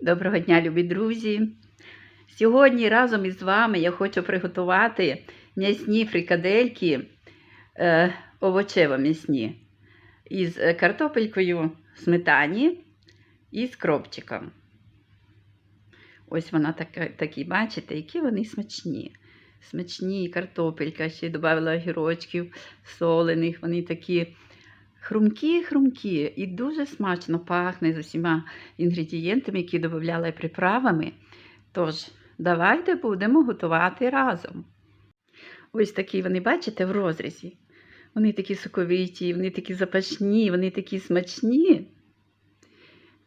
Доброго дня, любі друзі! Сьогодні разом із вами я хочу приготувати м'ясні фрикадельки е, овочево-м'ясні із е, картопелькою сметані і з кропчиком. Ось вона така, такі, бачите, які вони смачні. Смачні картопелька, ще додала огірочків солених, вони такі хрумкі-хрумкі і дуже смачно пахне з усіма інгредієнтами, які додавала приправами. Тож, давайте будемо готувати разом. Ось такі вони, бачите, в розрізі. Вони такі соковиті, вони такі запашні, вони такі смачні.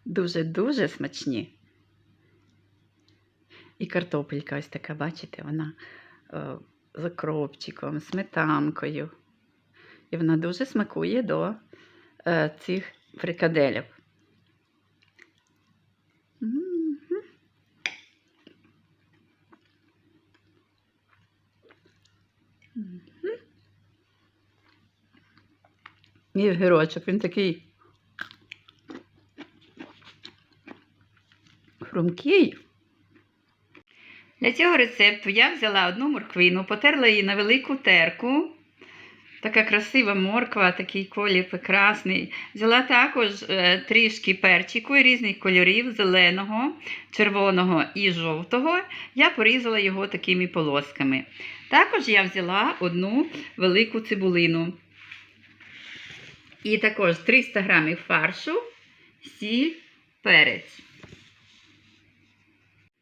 Дуже-дуже смачні. І картопелька ось така, бачите, вона е, з окропчиком, сметанкою. І вона дуже смакує до цих фрикаделів. І огірочок, він такий хрумкий. Для цього рецепту я взяла одну морквину, потерла її на велику терку. Така красива морква, такий колір прекрасний. Взяла також е, трішки перчику різних кольорів зеленого, червоного і жовтого. Я порізала його такими полосками. Також я взяла одну велику цибулину. І також 300 грамів фаршу, сіль, перець.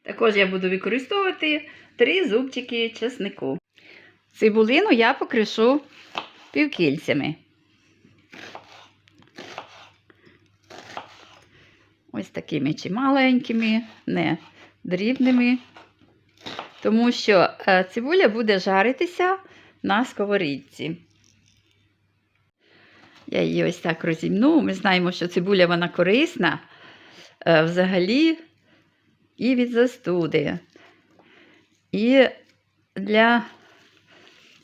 Також я буду використовувати 3 зубчики чеснику. Цибулину я покришу півкільцями. Ось такими чи маленькими, не дрібними, тому що е, цибуля буде жаритися на сковорідці. Я її ось так розімну. Ми знаємо, що цибуля вона корисна е, взагалі і від застуди, і для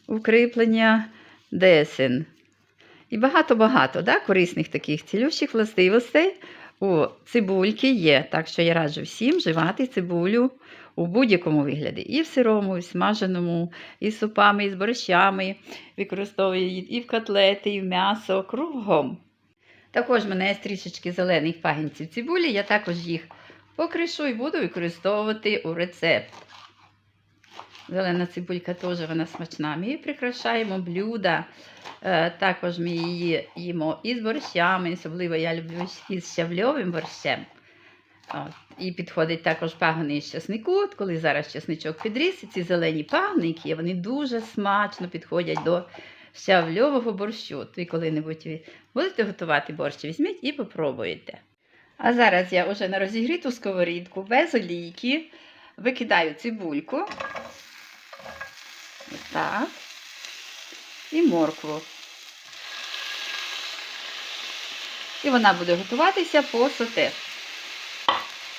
укріплення десен. І багато-багато да, корисних таких цілющих властивостей у цибульки є. Так що я раджу всім вживати цибулю у будь-якому вигляді. І в сирому, і в смаженому, і з супами, і з борщами. Використовую її і в котлети, і в м'ясо кругом. Також в мене є трішечки зелених пагінців цибулі, я також їх покришу і буду використовувати у рецепт. Зелена цибулька теж вона смачна. Ми її прикрашаємо блюда. Е, також ми її їмо із борщами, особливо я люблю із щавльовим борщем. От. І підходить також пагони із часнику. От коли зараз часничок підріс, ці зелені пагони, вони дуже смачно підходять до щавльового борщу. Ви коли-небудь будете готувати борщ, візьміть і попробуйте. А зараз я вже на розігріту сковорідку без олійки викидаю цибульку. Так. І моркву. І вона буде готуватися по соте.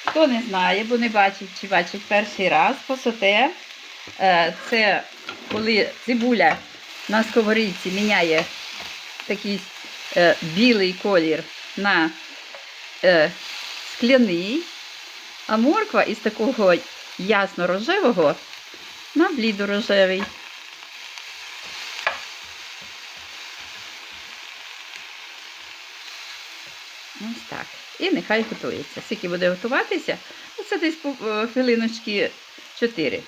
Хто не знає, бо не бачив чи бачить перший раз по соте, е, це коли цибуля на сковорідці міняє такий е, білий колір на е, скляний, а морква із такого ясно-рожевого на блідо-рожевий. Ось так. І нехай готується. Скільки буде готуватися, ну, це десь е, хвилиночки 4.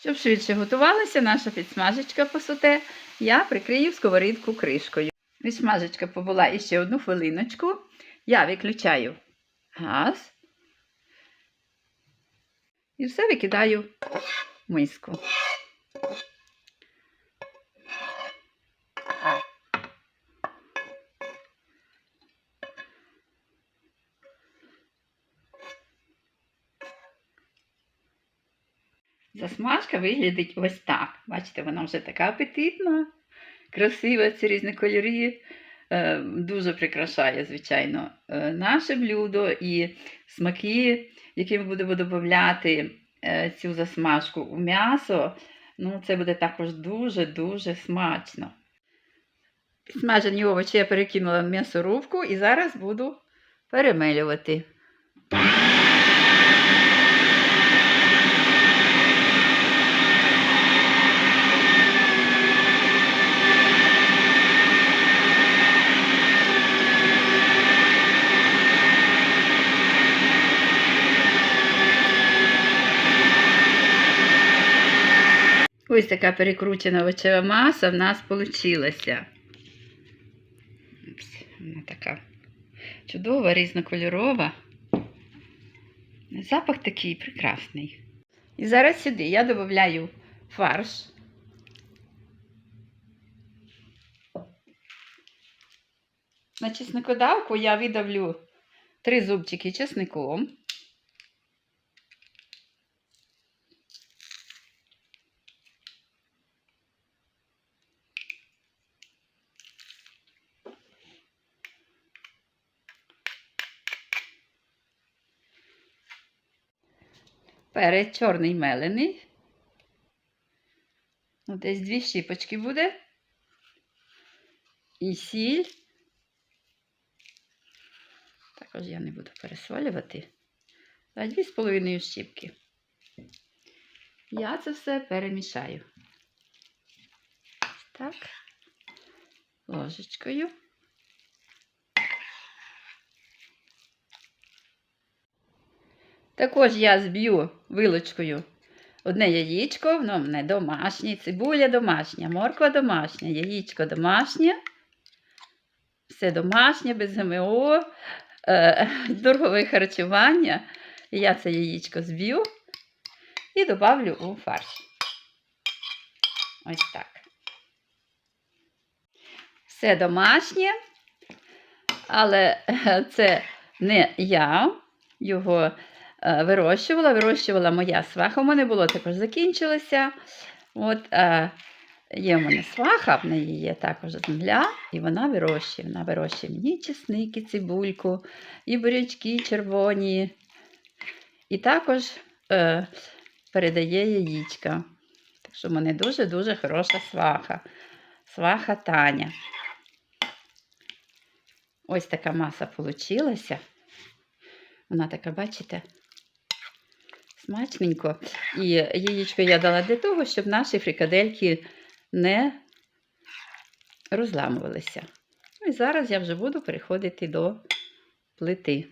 Щоб швидше готувалася наша підсмажечка по соте, я прикрию сковорідку кришкою. Підсмажечка побула іще одну хвилиночку. Я виключаю газ. І все викидаю в миску. Засмажка виглядить ось так. Бачите, вона вже така апетитна, красива, ці різні кольори. Е, Дуже прикрашає, звичайно, е, наше блюдо і смаки, які ми будемо додати е, цю засмажку у м'ясо. Ну, це буде також дуже-дуже смачно. Смажені овочі я перекинула в м'ясорубку і зараз буду перемелювати. Ось така перекручена овочева маса в нас вийшла. Вона така чудова, різнокольорова. Запах такий прекрасний. І зараз сюди я додаю фарш. На чесникодавку я видавлю три зубчики чесником. Перець чорний мелений. Десь дві щіпочки буде. І сіль. Також я не буду пересолювати. А дві з половиною щіпки. Я це все перемішаю. Так, ложечкою. Також я зб'ю вилочкою одне яєчко, воно в мене домашнє, цибуля домашня, морква домашня, яєчко домашнє. Все домашнє, без ГМО, е, здорове харчування. І я це яєчко зб'ю і добавлю у фарш. Ось так. Все домашнє, але це не я його вирощувала. Вирощувала моя сваха. У мене було також закінчилося. От, е, є в мене сваха, в неї є також земля, і вона вирощує. Вона вирощує мені чесники, цибульку, і бурячки червоні. І також е, передає яєчка. Так що в мене дуже-дуже хороша сваха. Сваха Таня. Ось така маса получилася. Вона така, бачите, смачненько. І яєчко я дала для того, щоб наші фрикадельки не розламувалися. Ну і зараз я вже буду переходити до плити.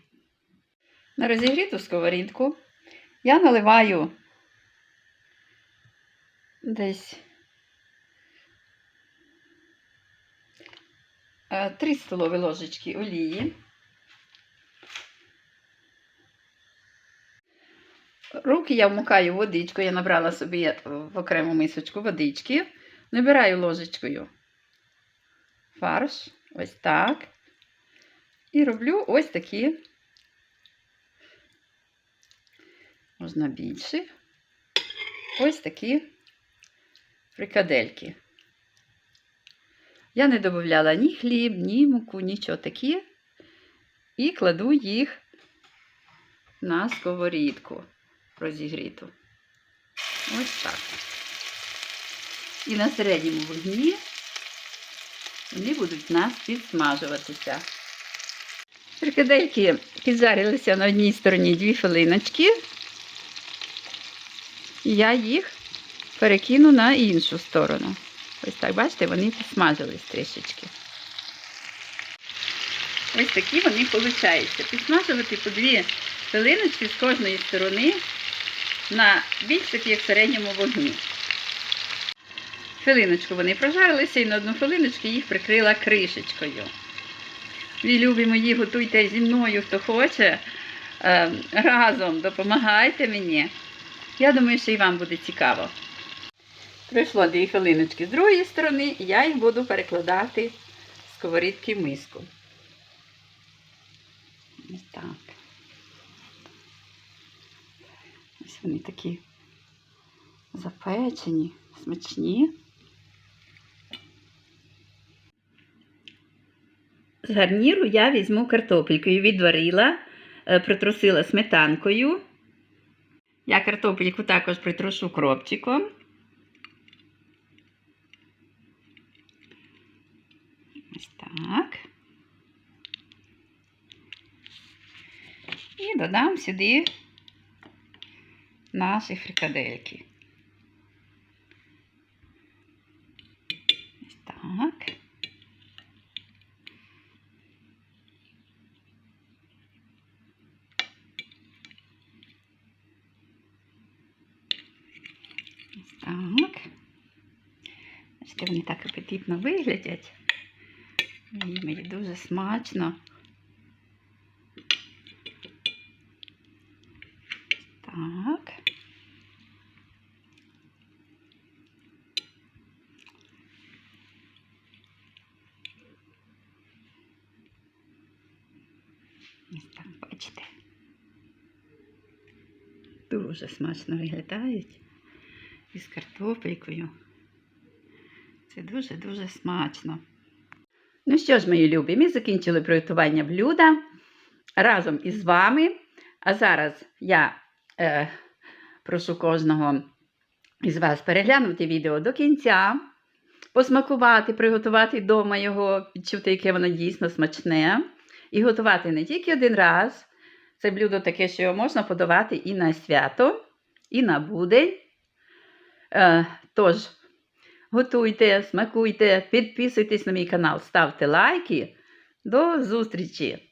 На розігріту сковорідку я наливаю десь 3 столові ложечки олії. Руки я вмукаю водичку, я набрала собі в окрему мисочку водички, набираю ложечкою фарш, ось так. І роблю ось такі, можна більше, ось такі фрикадельки. Я не додавала ні хліб, ні муку, нічого таке. І кладу їх на сковорідку розігріту. Ось так. І на середньому вогні вони будуть у нас підсмажуватися. Фрикадельки піджарилися на одній стороні дві хвилиночки. І я їх перекину на іншу сторону. Ось так, бачите, вони підсмажились трішечки. Ось такі вони виходять. Підсмажувати по дві хвилиночки з кожної сторони на більш такій як середньому вогні. Хвилиночку вони прожарилися і на одну хвилиночку їх прикрила кришечкою. Ви любі мої, готуйте зі мною, хто хоче. Е, Разом допомагайте мені. Я думаю, що і вам буде цікаво. Пройшло дві хвилиночки з другої сторони, я їх буду перекладати з сковорідки в миску. Ось так. Ось вони такі запечені, смачні. З гарніру я візьму картопельку і відварила, е, притрусила сметанкою. Я картопельку також притрушу кропчиком. Ось так. І додам сюди наші фрикадельки. Ось так. Ось так. Бачите, вони так апетитно виглядять. Мені дуже смачно. Так. Ось так, бачите. Дуже смачно виглядають із картопелькою. Це дуже-дуже смачно. Ну що ж, мої любі, ми закінчили приготування блюда разом із вами. А зараз я е, прошу кожного із вас переглянути відео до кінця, посмакувати, приготувати вдома його, відчути, яке воно дійсно смачне. І готувати не тільки один раз. Це блюдо таке, що його можна подавати і на свято, і на будень. Е, тож, готуйте, смакуйте, підписуйтесь на мій канал, ставте лайки. До зустрічі!